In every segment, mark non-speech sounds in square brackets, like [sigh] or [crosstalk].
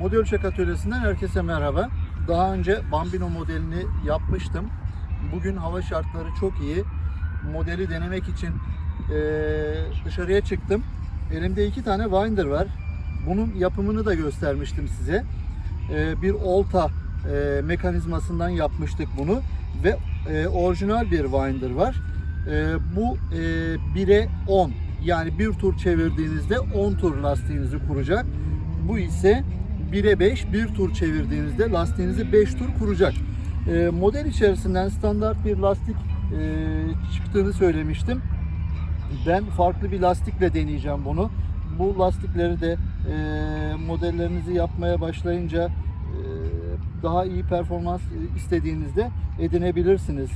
Model Ölçek Atölyesi'nden herkese merhaba. Daha önce Bambino modelini yapmıştım. Bugün hava şartları çok iyi. Modeli denemek için eee, dışarıya çıktım. Elimde iki tane winder var. Bunun yapımını da göstermiştim size. Eee, bir olta eee, mekanizmasından yapmıştık bunu ve eee, orijinal bir winder var. Eee, bu eee 1'e 10 yani bir tur çevirdiğinizde 10 tur lastiğinizi kuracak. Bu ise 1'e 5 bir tur çevirdiğinizde lastiğinizi 5 tur kuracak. Eee, model içerisinden standart bir lastik eee, çıktığını söylemiştim. Ben farklı bir lastikle deneyeceğim bunu. Bu lastikleri de eee, modellerinizi yapmaya başlayınca eee, daha iyi performans istediğinizde edinebilirsiniz.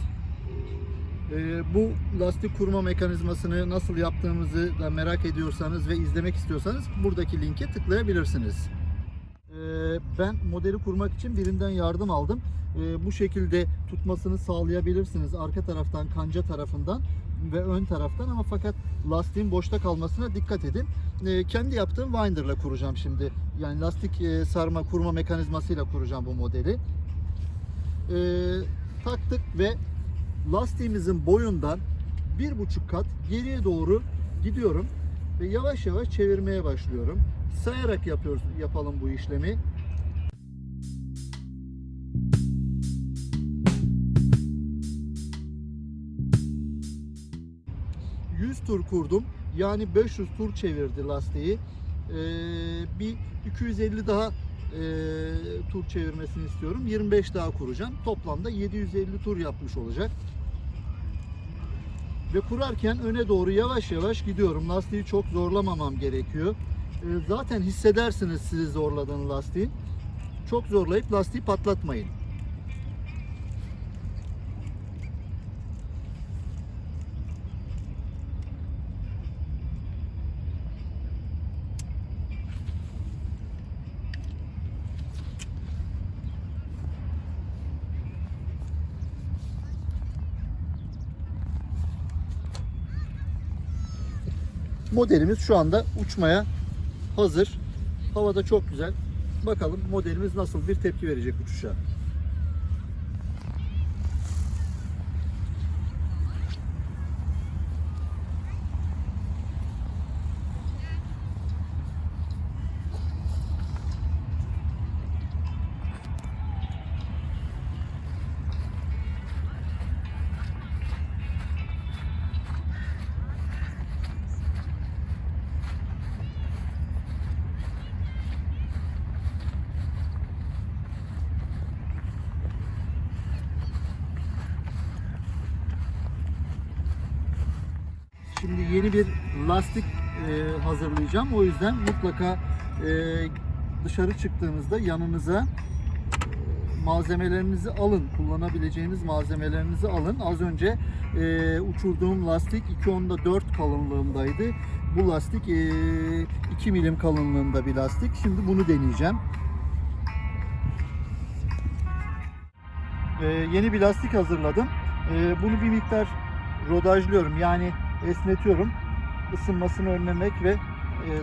Eee, bu lastik kurma mekanizmasını nasıl yaptığımızı da merak ediyorsanız ve izlemek istiyorsanız buradaki linke tıklayabilirsiniz. Eee, ben modeli kurmak için birinden yardım aldım. Eee, bu şekilde tutmasını sağlayabilirsiniz arka taraftan, kanca tarafından ve ön taraftan ama fakat lastiğin boşta kalmasına dikkat edin. Eee, kendi yaptığım winder'la kuracağım şimdi. Yani lastik eee, sarma kurma mekanizmasıyla kuracağım bu modeli. Taktık ve lastiğimizin boyundan bir buçuk kat geriye doğru gidiyorum ve yavaş yavaş çevirmeye başlıyorum. Sayarak yapıyoruz, yapalım bu işlemi. ...100 tur kurdum. Yani 500 tur çevirdi lastiği. Ee, bir 250 daha e, tur çevirmesini istiyorum. 25 daha kuracağım. Toplamda 750 tur yapmış olacak. Ve kurarken öne doğru yavaş yavaş gidiyorum. Lastiği çok zorlamamam gerekiyor. Ee, zaten hissedersiniz sizi zorladığını lastiği. Çok zorlayıp lastiği patlatmayın. Modelimiz şu anda uçmaya hazır. Havada çok güzel. Bakalım modelimiz nasıl bir tepki verecek uçuşa. Şimdi yeni bir lastik e, hazırlayacağım. O yüzden mutlaka e, dışarı çıktığınızda yanınıza e, malzemelerinizi alın. Kullanabileceğiniz malzemelerinizi alın. Az önce e, uçurduğum lastik 2.10'da 4 kalınlığındaydı. Bu lastik e, 2 milim kalınlığında bir lastik. Şimdi bunu deneyeceğim. E, yeni bir lastik hazırladım. E, bunu bir miktar rodajlıyorum. Yani esnetiyorum. Isınmasını önlemek ve e,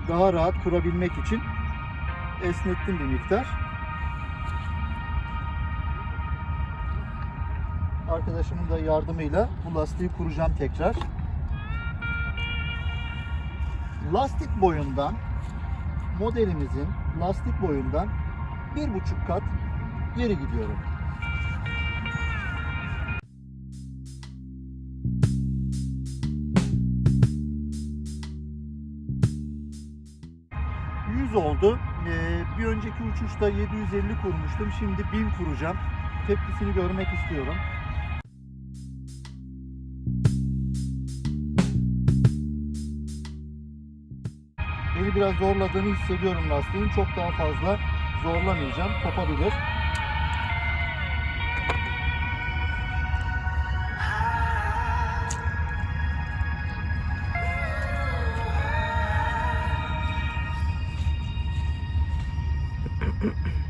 daha rahat kurabilmek için esnettim bir miktar. Arkadaşımın da yardımıyla bu lastiği kuracağım tekrar. Lastik boyundan modelimizin lastik boyundan bir buçuk kat geri gidiyorum. Oldu. Ee, bir önceki uçuşta 750 kurmuştum. Şimdi 1000 kuracağım. Tepkisini görmek istiyorum. Beni biraz zorladığını hissediyorum lastiğin. Çok daha fazla zorlamayacağım. Kopabilir. Mm-hmm. [clears throat]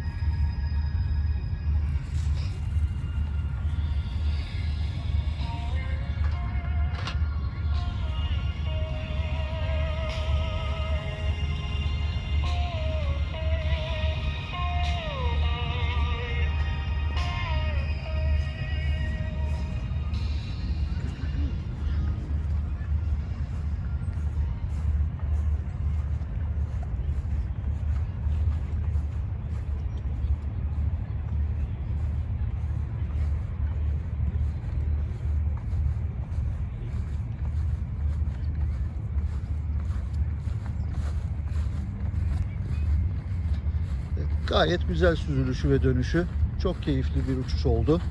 Gayet güzel süzülüşü ve dönüşü. Çok keyifli bir uçuş oldu.